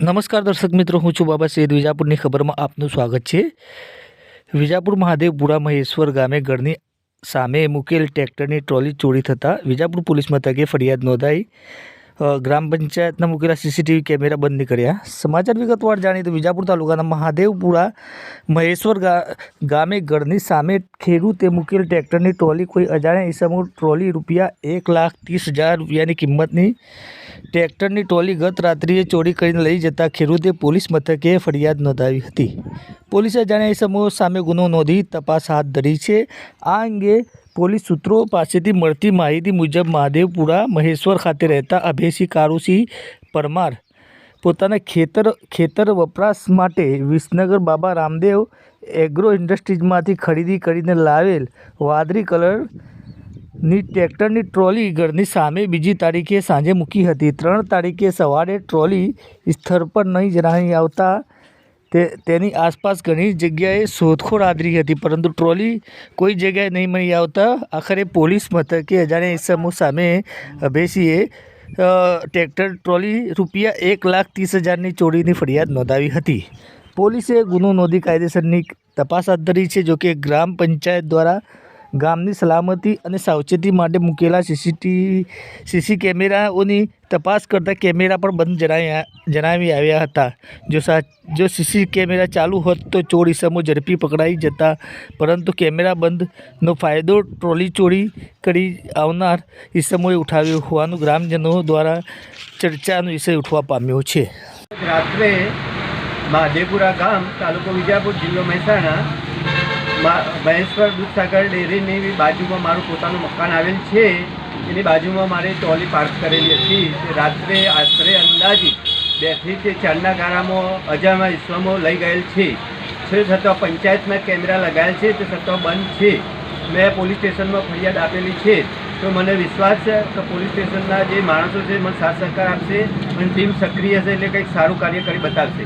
નમસ્કાર દર્શક મિત્રો, હું છું બાબા સૈયદ વિજાપુરની ખબરમાં આપનું સ્વાગત છે. વિજાપુર મહાદેવપુરા મહેશ્વર ગામે ઘરની સામે મૂકેલ ટ્રેક્ટરની ટ્રોલી ચોરી થતાં વિજાપુર પોલીસ મથકે ફરિયાદ નોંધાઈ. ગ્રામ પંચાયતના મૂકેલા સીસીટીવી કેમેરા બંધ કર્યા સમાચાર વિગતવાર જાણીએ તો વિજાપુર તાલુકાના મહાદેવપુરા મહેશ્વર ગામે ઘરની સામે ખેડૂતે મૂકેલ ટ્રેક્ટરની ટ્રોલી. કોઈ અજાણ્યા ઈસમો ટ્રોલી રૂપિયા એક લાખ ત્રીસ હજાર રૂપિયાની કિંમતની ટ્રેક્ટરની ટ્રોલી ગત રાત્રિએ ચોરી કરીને લઈ જતા ખેડૂતે પોલીસ મથકે ફરિયાદ નોંધાવી હતી. પોલીસે અજાણ્યા ઈસમો સામે ગુનો નોંધી તપાસ હાથ ધરી છે. આ અંગે પોલીસ સૂત્રો પાસેથી મળતી માહિતી મુજબ મહાદેવપુરા મહેશ્વર ખાતે રહેતા અભયસિંહ કારુસિંહ પરમાર પોતાના ખેતર ખેતર વપરાશ માટે વિસનગર બાબા રામદેવ એગ્રો ઇન્ડસ્ટ્રીઝમાંથી ખરીદી કરીને લાવેલ વાદળી કલરની ટ્રેક્ટરની ટ્રોલી ઘરની સામે બીજી તારીખે સાંજે મૂકી હતી. ત્રણ તારીખે સવારે ટ્રોલી સ્થળ પર નહીં જણાવી આવતા તે, તેની આસપાસ ઘણી જગ્યાએ શોધખોળ આદરી હતી, પરંતુ ટ્રોલી કોઈ જગ્યાએ નહીં મળી આવતા આખરે પોલીસ મથકે અજાણ્યા ઇસમો સામે અભેસીએ ટ્રેક્ટર ટ્રોલી રૂપિયા એક લાખ ત્રીસ હજારની ચોરીની ફરિયાદ નોંધાવી હતી. પોલીસે ગુનો નોંધી કાયદેસરની તપાસ હાથ ધરી છે, જોકે ગ્રામ પંચાયત દ્વારા ગામની સલામતી અને સાવચેતી માટે મૂકેલા સીસીટીવી સીસી કેમેરાઓની તપાસ કરતા કેમેરા પણ બંધ જણાવ્યા જણાવી આવ્યા હતા. જો સા, જો સીસી કેમેરા ચાલુ હોત તો ચોર ઇસમો ઝડપી પકડાઈ જતા, પરંતુ કેમેરા બંધનો ફાયદો ટ્રોલી ચોરી કરી આવનાર ઇસમોએ ઉઠાવ્યો હોવાનું ગ્રામજનો દ્વારા ચર્ચાનો વિષય ઉઠવા પામ્યો છે. રાત્રે મહાદેવપુરા ગામ તાલુકો વિજાપુર જિલ્લો મહેસાણા મહેશ્વર દૂધસાગર ડેરીની બાજુમાં મારું પોતાનું મકાન આવેલ છે. એની બાજુમાં મારે ટ્રોલી પાર્ક કરેલી હતી. રાત્રે આશરે અંદાજિત બેથી તે ચારના ગાળામાં અજાણ્યા ઇસમો લઈ ગયેલ છે. છે છતાં પંચાયતમાં કેમેરા લગાવેલ છે તે છતાં બંધ છે. મેં પોલીસ સ્ટેશનમાં ફરિયાદ આપેલી છે. તો મને વિશ્વાસ છે કે પોલીસ સ્ટેશનના જે માણસો છે મને સાથ સહકાર આપશે અને ટીમ સક્રિય છે એટલે કંઈક સારું કાર્ય કરી બતાવશે.